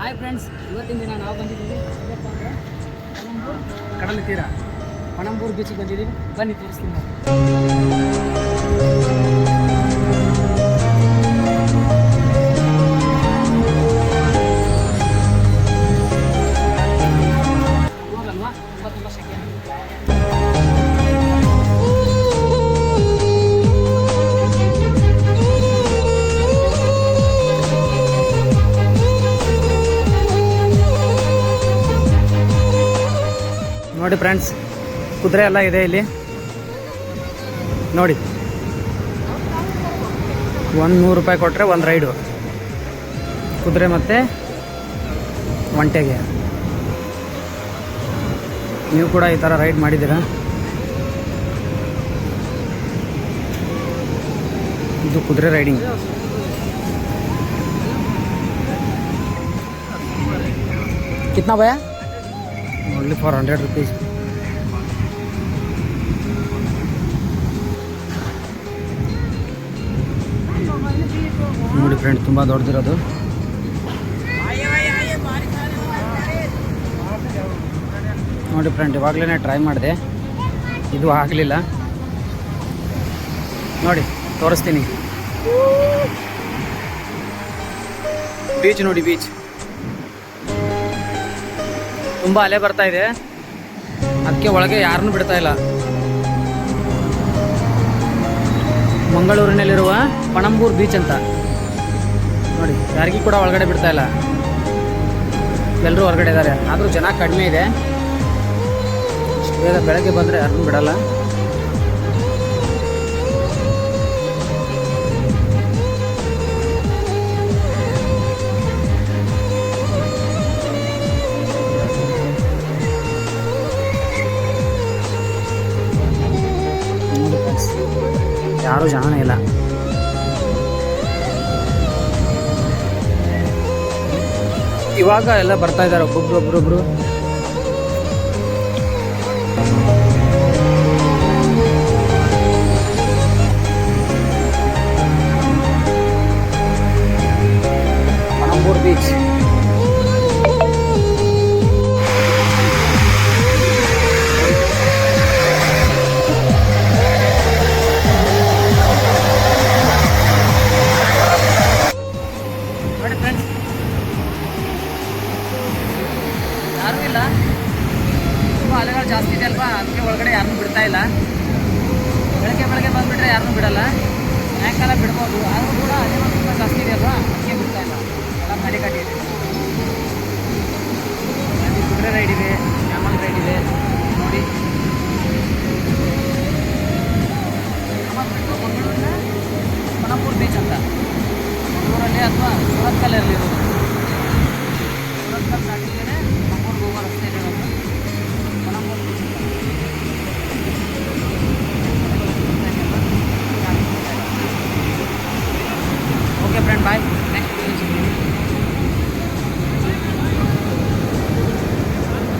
Hi friends ಇವತ್ತಿನ ದಿನ ನಾವು ಬಂದಿದ್ದೀವಿ ಎಲ್ಲಪ್ಪ ಅಂದ್ರೆ ಪಣಂಬೂರ್ ಕಡಲ ತೀರ ಪಣಂಬೂರ್ ಬೀಚಿಗೆ ಬಂದಿದ್ದೀವಿ ಬನ್ನಿ ತೋರಿಸ್ತೀನಿ ನಾನು. ಹೋಗಲ್ವಾ ತುಂಬ ತುಂಬ ಸೆಕೆ ನೋಡಿ ಫ್ರೆಂಡ್ಸ್ ಕುದುರೆ ಎಲ್ಲ ಇದೆ ಇಲ್ಲಿ ನೋಡಿ ಒಂದು ನೂರು ರೂಪಾಯಿ ಕೊಟ್ಟರೆ ಒಂದು ರೈಡು ಕುದುರೆ ಮತ್ತು ಒಂಟೆಗೆ ನೀವು ಕೂಡ ಈ ಥರ ರೈಡ್ ಮಾಡಿದ್ದೀರಾ ಇದು ಕುದುರೆ ರೈಡಿಂಗ್ कितना भैया ಓನ್ಲಿ ಫಾರ್ ಹಂಡ್ರೆಡ್ ರುಪೀಸ್ ನೋಡಿ ಫ್ರೆಂಡ್ ತುಂಬ ದೊಡ್ಡದಿರೋದು. ನೋಡಿ ಫ್ರೆಂಡ್ ಇವಾಗಲೇ ಟ್ರೈ ಮಾಡಿದೆ. ಇದು ಆಗಲಿಲ್ಲ. ನೋಡಿ, ತೋರಿಸ್ತೀನಿ. ಬೀಚ್ ನೋಡಿ ಬೀಚ್ ತುಂಬ ಅಲೆ ಬರ್ತಾ ಇದೆ. ಅದಕ್ಕೆ ಒಳಗೆ ಯಾರನ್ನು ಬಿಡ್ತಾ ಇಲ್ಲ. ಮಂಗಳೂರಿನಲ್ಲಿರುವ ಪಣಂಬೂರ್ ಬೀಚ್ ಅಂತ. ನೋಡಿ, ಯಾರಿಗೂ ಕೂಡ ಒಳಗಡೆ ಬಿಡ್ತಾ ಇಲ್ಲ. ಎಲ್ಲರೂ ಹೊರಗಡೆ ಇದ್ದಾರೆ. ಆದರೂ ಜನ ಕಡಿಮೆ ಇದೆ. ಬೇಗ ಬೆಳಗ್ಗೆ ಬಂದರೆ ಯಾರನ್ನೂ ಬಿಡಲ್ಲ. ಯಾರೂ ಜನನೇ ಇಲ್ಲ. ಇವಾಗ ಎಲ್ಲ ಬರ್ತಾ ಇದ್ದಾರೆ ಒಬ್ಬೊಬ್ರು ಒಬ್ರೊಬ್ರು. ಯಾರೂ ಇಲ್ಲ. ತುಂಬ ಅಲೆಗಳು ಜಾಸ್ತಿ ಇದೆ ಅಲ್ವಾ? ಅದಕ್ಕೆ ಒಳಗಡೆ ಯಾರನ್ನೂ ಬಿಡ್ತಾ ಇಲ್ಲ. ಬೆಳಗ್ಗೆ ಬೆಳಗ್ಗೆ ಬಂದುಬಿಟ್ರೆ ಯಾರನ್ನೂ ಬಿಡಲ್ಲ. ಸಾಯಂಕಾಲ ಬಿಡ್ಬೋದು. ಆದರೂ ಕೂಡ ಅಲೆಗಳು ತುಂಬ ಜಾಸ್ತಿ ಇದೆ ಅಲ್ವಾ? ಅದಕ್ಕೆ ಬಿಡ್ತಾ ಇಲ್ಲ. ಎಲ್ಲ ಕಟ್ಟಿ ಇದೆ. ಕುದುರೆ ರೈಡ್ ಇದೆ ಕ್ಯಾಮಲ್ ರೈಡ್ ಇದೆ. ನೋಡಿ. ಆಮೇಲೆ ಬಿಟ್ಟು ಮಂಗಳೂರಿನ ಪಣಂಬೂರ್ ಬೀಚ್ ಅಥವಾ ಸುರತ್ಕಲ್ಲಲ್ಲಿ ಇರೋದು. ಸುರತ್ಕಲ್ friend. Bye. Next.